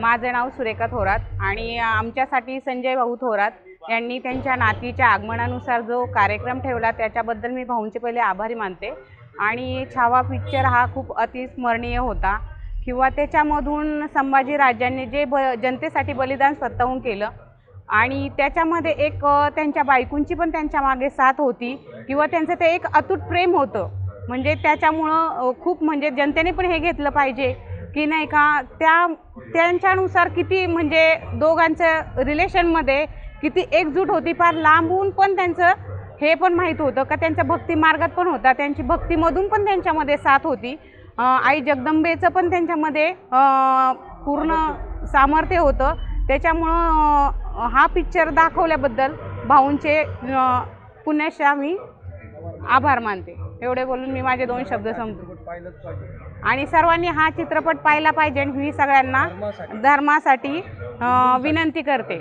माझं नाव सुरेखा थोरात आणि आमच्यासाठी संजय भाऊ थोरात यांनी त्यांच्या नातीच्या आगमनानुसार जो कार्यक्रम ठेवला त्याच्याबद्दल मी भाऊंचे पहिले आभारी मानते. आणि छावा पिक्चर हा खूप अतिस्मरणीय होता. किंवा त्याच्यामधून संभाजी राजांनी जे ब जनतेसाठी बलिदान स्वतःहून केलं आणि त्याच्यामध्ये एक त्यांच्या बायकूंची पण त्यांच्या मागे साथ होती किंवा त्यांचं ते एक अतूट प्रेम होतं. म्हणजे त्याच्यामुळं खूप म्हणजे जनतेने पण हे घेतलं पाहिजे. की नाही का त्या त्यांच्यानुसार किती म्हणजे दोघांचं रिलेशनमध्ये किती एकजूट होती. फार लांबून पण त्यांचं हे पण माहीत होतं. का त्यांच्या भक्ती मार्गात पण होता. त्यांची भक्तीमधून पण त्यांच्यामध्ये साथ होती. आई जगदंबेचं पण त्यांच्यामध्ये पूर्ण सामर्थ्य होतं. त्याच्यामुळं हा पिक्चर दाखवल्याबद्दल भाऊंचे अ, पुण्याशा मी आभार मानते. एवढे बोलून मी माझे दोन शब्द संपतो आणि सर्वांनी हा चित्रपट पाहिला पाहिजे आणि मी सगळ्यांना धर्मासाठी विनंती करते.